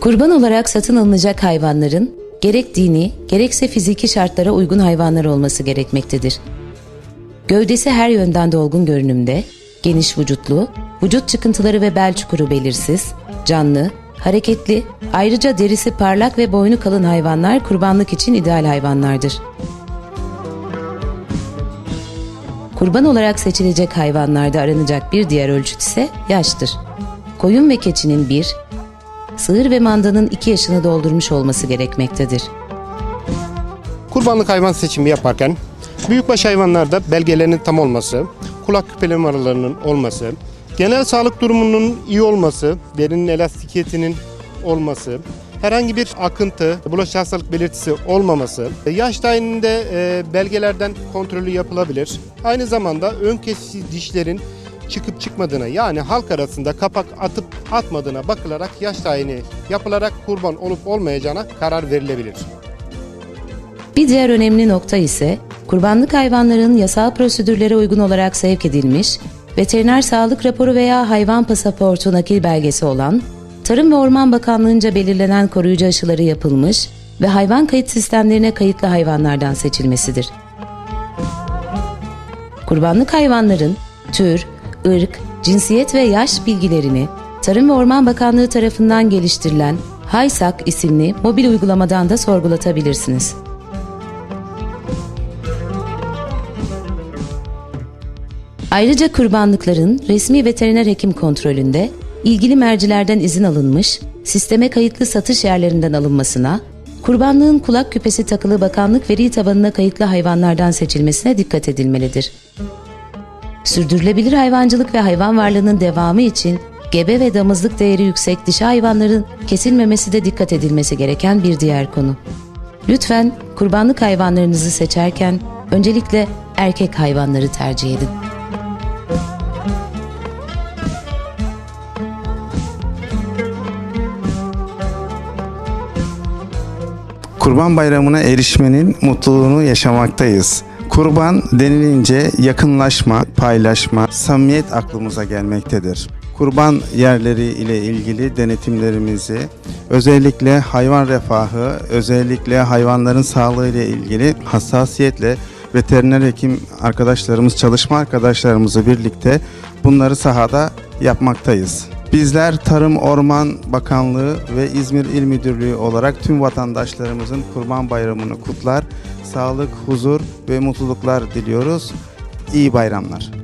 Kurban olarak satın alınacak hayvanların gerek dini gerekse fiziki şartlara uygun hayvanlar olması gerekmektedir. Gövdesi her yönden dolgun görünümde, geniş vücutlu, vücut çıkıntıları ve bel çukuru belirsiz, canlı, hareketli, ayrıca derisi parlak ve boynu kalın hayvanlar kurbanlık için ideal hayvanlardır. Kurban olarak seçilecek hayvanlarda aranacak bir diğer ölçüt ise yaştır. Koyun ve keçinin 1, sığır ve mandanın 2 yaşını doldurmuş olması gerekmektedir. Kurbanlık hayvan seçimi yaparken büyükbaş hayvanlarda belgelerinin tam olması, kulak küpeli numaralarının olması, genel sağlık durumunun iyi olması, derinin elastikiyetinin olması, herhangi bir akıntı, bulaşıcı hastalık belirtisi olmaması, yaş tayininde e, belgelerden kontrolü yapılabilir. Aynı zamanda ön kesici dişlerin çıkıp çıkmadığına yani halk arasında kapak atıp atmadığına bakılarak yaş tayini yapılarak kurban olup olmayacağına karar verilebilir. Bir diğer önemli nokta ise kurbanlık hayvanların yasal prosedürlere uygun olarak sevk edilmiş, veteriner sağlık raporu veya hayvan pasaportu nakil belgesi olan, Tarım ve Orman Bakanlığı'nca belirlenen koruyucu aşıları yapılmış ve hayvan kayıt sistemlerine kayıtlı hayvanlardan seçilmesidir. Kurbanlık hayvanların tür, ırk, cinsiyet ve yaş bilgilerini Tarım ve Orman Bakanlığı tarafından geliştirilen Haysak isimli mobil uygulamadan da sorgulatabilirsiniz. Ayrıca kurbanlıkların resmi veteriner hekim kontrolünde ilgili mercilerden izin alınmış, sisteme kayıtlı satış yerlerinden alınmasına, kurbanlığın kulak küpesi takılı bakanlık veri tabanına kayıtlı hayvanlardan seçilmesine dikkat edilmelidir. Sürdürülebilir hayvancılık ve hayvan varlığının devamı için gebe ve damızlık değeri yüksek dişi hayvanların kesilmemesi de dikkat edilmesi gereken bir diğer konu. Lütfen kurbanlık hayvanlarınızı seçerken öncelikle erkek hayvanları tercih edin. Kurban Bayramı'na erişmenin mutluluğunu yaşamaktayız. Kurban denilince yakınlaşma, paylaşma, samimiyet aklımıza gelmektedir. Kurban yerleri ile ilgili denetimlerimizi özellikle hayvan refahı, özellikle hayvanların sağlığı ile ilgili hassasiyetle veteriner hekim arkadaşlarımız, çalışma arkadaşlarımızla birlikte bunları sahada yapmaktayız. Bizler Tarım Orman Bakanlığı ve İzmir İl Müdürlüğü olarak tüm vatandaşlarımızın Kurban Bayramı'nı kutlar, sağlık, huzur ve mutluluklar diliyoruz. İyi bayramlar.